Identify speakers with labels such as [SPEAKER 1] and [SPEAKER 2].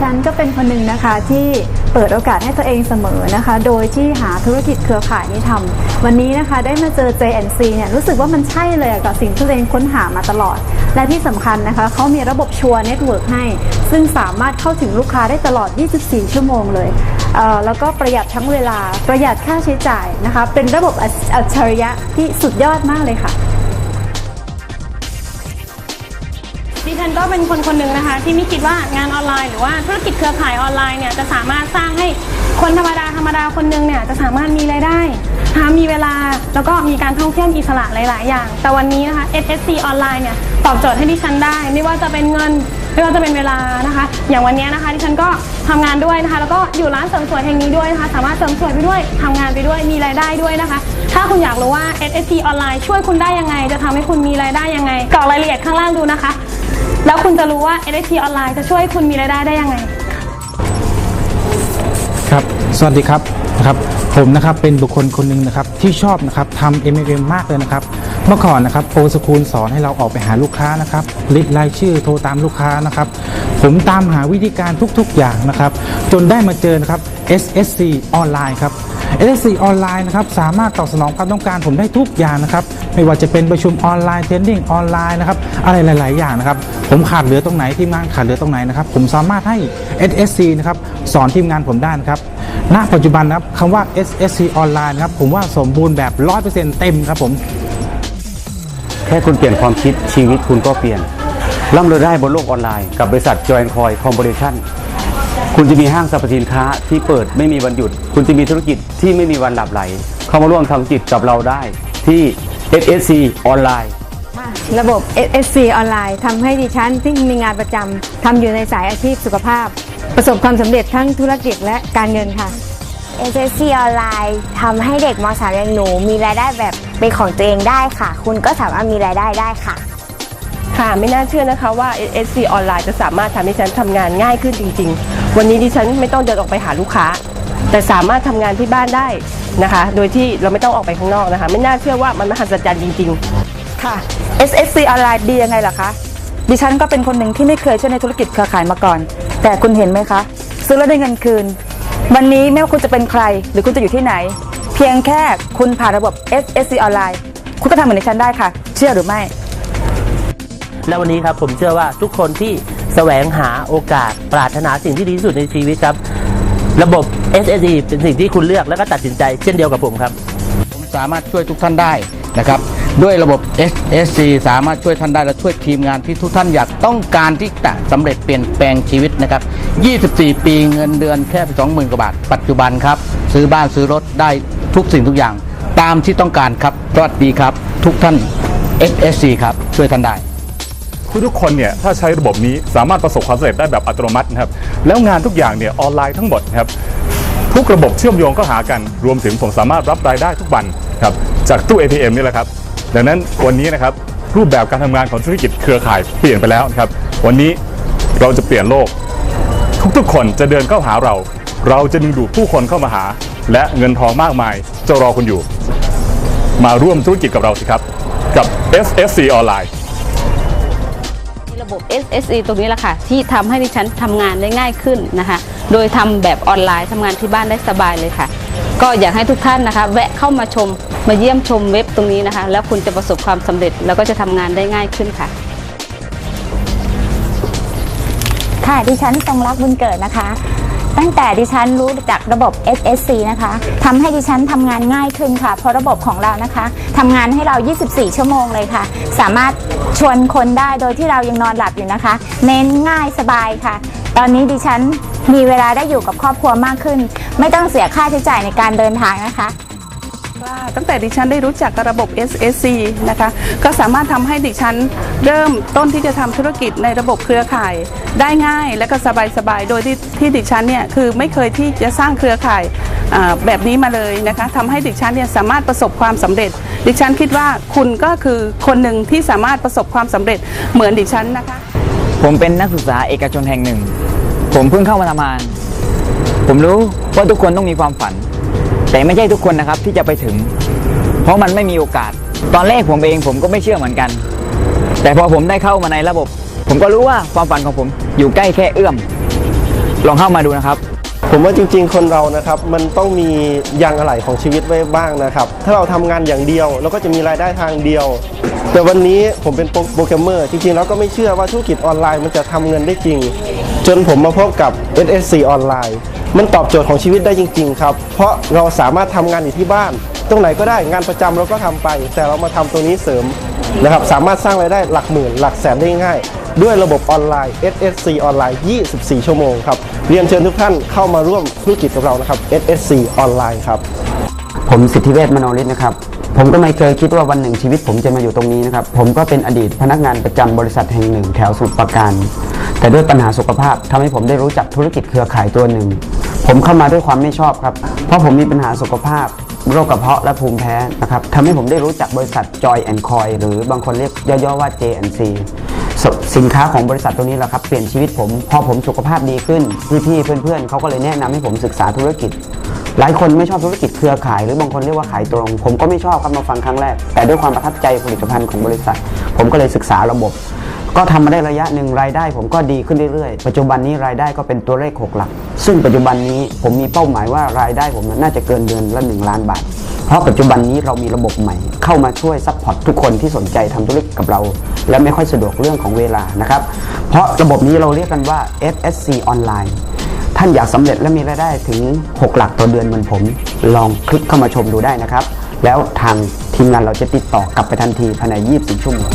[SPEAKER 1] ฉันก็เป็นคนหนึ่งนะคะที่เปิดโอกาสให้ตัวเองเสมอนะคะ โดยที่หาธุรกิจเครือข่ายนี้ทำวันนี้นะคะได้มาเจอ JNC เนี่ยรู้สึกว่ามันใช่เลยกับสิ่งที่ตัวเองค้นหามาตลอด และที่สำคัญนะคะเขามีระบบชัวร์เน็ตเวิร์กให้ ซึ่งสามารถเข้าถึงลูกค้าได้ตลอด 24 ชั่วโมงเลยเแล้วก็ประหยัดทั้งเวลาประหยัดค่าใช้จ่ายนะคะ เป็นระบบอัจฉริยะที่สุดยอดมากเลยค่ะ
[SPEAKER 2] ดิฉันก็เป็นคนคนหนึ่งนะคะ ที่ไม่คิดว่างานออนไลน์หรือว่าธุรกิจเครือข่ายออนไลน์เนี่ยจะสามารถสร้างให้คนธรรมดาธรรมดาคนหนึ่งเนี่ยจะสามารถมีรายได้หามีเวลาแล้วก็มีการท่องเที่ยวอิสระหลาย ๆ อย่าง แต่วันนี้นะคะ SSC ออนไลน์เนี่ยตอบโจทย์ให้ดิฉันได้ ไม่ว่าจะเป็นเงินไม่ว่าจะเป็นเวลานะคะ อย่างวันนี้นะคะดิฉันก็ทำงานด้วยนะคะ แล้วก็อยู่ร้านเสริมสวยแห่งนี้ด้วยนะคะ สามารถเสริมสวยไปด้วยทำงานไปด้วยมีรายได้ด้วยนะคะ ถ้าคุณอยากรู้ว่า SSC ออนไลน์ช่วยคุณได้ยังไง จะทำให้คุณมีรายได้ยังไงกรอกรายละเอียดข้างล่างดูนะคะ แล้วคุณจะรู้ว่า NFT ออนไลน์จะช่วยคุณมีรายได้ได้ยังไง
[SPEAKER 3] ครับ สวัสดีครับนะครับ ผมนะครับเป็นบุคคลคนหนึ่งนะครับที่ชอบนะครับทำ MLM มากเลยนะครับ เมื่อก่อนนะครับโปรสคูลสอนให้เราออกไปหาลูกค้านะครับลิสต์รายชื่อโทรตามลูกค้านะครับ ผมตามหาวิธีการทุกๆอย่างนะครับ จนได้มาเจอนะครับ SSC ออนไลน์ครับ SSC ออนไลน์นะครับสามารถตอบสนองความต้องการผมได้ทุกอย่างนะครับไม่ว่าจะเป็นประชุมออนไลน์เทรนดิ้งออนไลน์นะครับอะไรหลาย ๆ อย่างนะครับผมขาดเหลือตรงไหนทีมงานขาดเหลือตรงไหนนะครับผมสามารถให้ SSC นะครับสอนทีมงานผมได้นะครับณปัจจุบันนะครับคำว่า SSC ออนไลน์นะครับผมว่าสมบูรณ์แบบ 100%เต็มครับผม
[SPEAKER 4] แค่คุณเปลี่ยนความคิดชีวิตคุณก็เปลี่ยนร่ำรวยได้บนโลกออนไลน์กับบริษัท Join Coin Corporation คุณจะมีห้างสรรพสินค้าที่เปิดไม่มีวันหยุด คุณจะมีธุรกิจที่ไม่มีวันหลับไหล เข้ามาร่วมทำธุรกิจกับเราได้ที่ SSC ออนไลน์
[SPEAKER 5] ค่ะระบบ SSC ออนไลน์ทำให้ดิฉันที่มีงานประจำทำอยู่ในสายอาชีพสุขภาพ ประสบความสำเร็จทั้งธุรกิจและการเงินค่ะ
[SPEAKER 6] SSC ออนไลน์ทำให้เด็กม .3 อย่างหนูมีรายได้แบบเป็นของตัวเองได้ค่ะ คุณก็สามารถมีรายได้ได้ค่ะ
[SPEAKER 7] ค่ะไม่น่าเชื่อนะคะว่า SC ออนไลน์จะสามารถทำให้ฉันทำงานง่ายขึ้นจริง ๆ วันนี้ดิฉันไม่ต้องเดินออกไปหาลูกค้า แต่สามารถทำงานที่บ้านได้นะคะ โดยที่เราไม่ต้องออกไปข้างนอกนะคะ ไม่น่าเชื่อว่ามันมหัศจรรย์จริงๆ
[SPEAKER 8] ค่ะ SSC ออนไลน์ดียังไงล่ะคะ ดิฉันก็เป็นคนหนึ่งที่ไม่เคยเชื่อในธุรกิจเครือข่ายมาก่อน แต่คุณเห็นไหมคะ ซื้อแล้วได้เงินคืน วันนี้ไม่ว่าคุณจะเป็นใคร หรือคุณจะอยู่ที่ไหน เพียงแค่คุณผ่านระบบ SSC ออนไลน์ คุณก็ทำเหมือนดิฉันได้ค่ะ เชื่อหรือไม่
[SPEAKER 9] และวันนี้ครับผมเชื่อว่าทุกคนที่แสวงหาโอกาสปรารถนาสิ่งที่ดีที่สุดในชีวิตครับ ระบบ SSD เป็นสิ่งที่คุณเลือกและก็ตัดสินใจเช่นเดียวกับผมครับ
[SPEAKER 10] ผมสามารถช่วยทุกท่านได้นะครับด้วยระบบ SSC สามารถช่วยท่านได้และช่วยทีมงานที่ทุกท่านอยากต้องการที่จะสำเร็จเปลี่ยนแปลงชีวิตนะครับ 24 ปีเงินเดือนแค่ 20,000 กว่าบาท ปัจจุบันครับ ซื้อบ้านซื้อรถได้ทุกสิ่งทุกอย่าง ตามที่ต้องการครับสวัสดีครับ ทุกท่าน SSC ครับ ช่วยท่านได้
[SPEAKER 11] ทุกๆคนเนี่ยถ้าใช้ระบบนี้สามารถประสบความสำเร็จได้แบบอัตโนมัตินะครับแล้วงานทุกอย่างเนี่ยออนไลน์ทั้งหมดนะครับทุกระบบเชื่อมโยงก็หากัน รวมถึงผมสามารถรับรายได้ทุกวันครับจากตู้ ATM นี่แหละครับ ดังนั้นวันนี้นะครับรูปแบบการทำงานของธุรกิจเครือข่ายเปลี่ยนไปแล้วครับวันนี้เราจะเปลี่ยนโลก ทุกๆ คนจะเดินเข้าหาเรา เราจะดึงดูดผู้คนเข้ามาหา และเงินทองมากมายจะรอคุณอยู่ มาร่วมธุรกิจกับเราสิครับ กับ SSC ออนไลน์
[SPEAKER 12] ระบบ SSE ตรงนี้แหละค่ะ ที่ทำให้ดิฉันทำงานได้ง่ายขึ้นนะคะ โดยทำแบบออนไลน์ทำงานที่บ้านได้สบายเลยค่ะ ก็อยากให้ทุกท่านนะคะ แวะเข้ามาชมมาเยี่ยมชมเว็บตรงนี้นะคะ แล้วคุณจะประสบความสำเร็จแล้วก็จะทำงานได้ง่ายขึ้นค่ะ
[SPEAKER 6] ค่ะดิฉันทรงรักบุญเกิดนะคะ ตั้งแต่ดิฉันรู้จักระบบ SSC นะคะทำให้ดิฉันทำงานง่ายขึ้นค่ะ เพราะระบบของเรานะคะทำงานให้เรา 24 ชั่วโมงเลยค่ะ สามารถชวนคนได้โดยที่เรายังนอนหลับอยู่นะคะ เน้นง่ายสบายค่ะ ตอนนี้ดิฉันมีเวลาได้อยู่กับครอบครัวมากขึ้น ไม่ต้องเสียค่าใช้จ่ายในการเดินทางนะคะ
[SPEAKER 8] ว่าตั้งแต่ดิฉันได้รู้จักกับระบบ SSC นะคะ ก็สามารถทำให้ดิฉันเริ่มต้นที่จะทำธุรกิจในระบบเครือข่าย ได้ง่ายและก็สบายๆ โดยที่ที่ดิฉันเนี่ยคือไม่เคยที่จะสร้างเครือข่ายแบบนี้มาเลยนะคะทำให้ดิฉันเนี่ยสามารถประสบความสำเร็จ ดิฉันคิดว่าคุณก็คือคนหนึ่งที่สามารถประสบความสำเร็จเหมือนดิฉันนะคะ
[SPEAKER 13] ผมเป็นนักศึกษาเอกชนแห่งหนึ่ง ผมเพิ่งเข้ามาทำงาน ผมรู้ว่าทุกคนต้องมีความฝัน แต่ไม่ใช่ทุกคนนะครับที่จะไปถึง เพราะมันไม่มีโอกาส ตอนแรกผมเองผมก็ไม่เชื่อเหมือนกัน แต่พอผมได้เข้ามาในระบบ ผมก็รู้ว่าความฝันของผมอยู่ใกล้แค่เอื้อม ลองเข้ามาดูนะครับ
[SPEAKER 14] ผมว่าจริงๆ คนเรานะครับมันต้องมียางอะไหล่ของชีวิตไว้บ้างนะครับ ถ้าเราทำงานอย่างเดียวเราก็จะมีรายได้ทางเดียว แต่วันนี้ผมเป็นโปรแกรมเมอร์จริงๆแล้วก็ไม่เชื่อว่าธุรกิจออนไลน์มันจะทำเงินได้จริง จนผมมาพบกับ SSC ออนไลน์มันตอบโจทย์ของชีวิตได้จริง ๆ ครับ เพราะเราสามารถทำงานอยู่ที่บ้าน ตรงไหนก็ได้งานประจำเราก็ทำไป แต่เรามาทำตรงนี้เสริมนะครับสามารถสร้างรายได้หลักหมื่น หลักแสนได้ง่าย ด้วยระบบออนไลน์ SSC ออนไลน์ 24 ชั่วโมงครับ เรียนเชิญทุกท่านเข้ามาร่วมธุรกิจกับเรานะครับ SSC ออนไลน์ครับ
[SPEAKER 4] ผมสิทธิเวชมโนฤทธิ์นะครับผมก็ไม่เคยคิดว่าวันหนึ่งชีวิตผมจะมาอยู่ตรงนี้นะครับ ผมก็เป็นอดีตพนักงานประจำบริษัทแห่งหนึ่งแถวสมุทรปราการ แต่ด้วยปัญหาสุขภาพทำให้ผมได้รู้จักธุรกิจเครือข่ายตัวหนึ่ง ผมเข้ามาด้วยความไม่ชอบครับ เพราะผมมีปัญหาสุขภาพโรคกระเพาะและภูมิแพ้นะครับทำให้ผมได้รู้จักบริษัท Joy and Coy หรือบางคนเรียกย่อๆว่า J&C สสินค้าของบริษัทตัวนี้แหละครับ เปลี่ยนชีวิตผม พอผมสุขภาพดีขึ้น พี่ๆเพื่อนๆเขาก็เลยแนะนำให้ผมศึกษาธุรกิจ หลายคนไม่ชอบธุรกิจเครือข่าย หรือบางคนเรียกว่าขายตรง ผมก็ไม่ชอบครับมาฟังครั้งแรก แต่ด้วยความประทับใจผลิตภัณฑ์ของบริษัท ผมก็เลยศึกษาระบบ ก็ทำมาได้ระยะหนึ่งรายได้ ผมก็ดีขึ้นเรื่อยๆ ปัจจุบันนี้รายได้ก็เป็นตัวเลขหกหลัก ซึ่งปัจจุบันนี้ผมมีเป้าหมายว่ารายได้ผมน่าจะเกินเดือนละ1ล้านบาท เพราะปัจจุบันนี้เรามีระบบใหม่ เข้ามาช่วยซัพพอร์ตทุกคนที่สนใจทำธุรกิจกับเรา และไม่ค่อยสะดวกเรื่องของเวลานะครับ เพราะระบบนี้เราเรียกกันว่า FSC ออนไลน์ท่านอยากสำเร็จและมีรายได้ถึง 6 หลักต่อเดือนเหมือนผม ลองคลิกเข้ามาชมดูได้นะครับ แล้วทางทีมงานเราจะติดต่อกลับไปทันทีภายใน 24 ชั่วโมง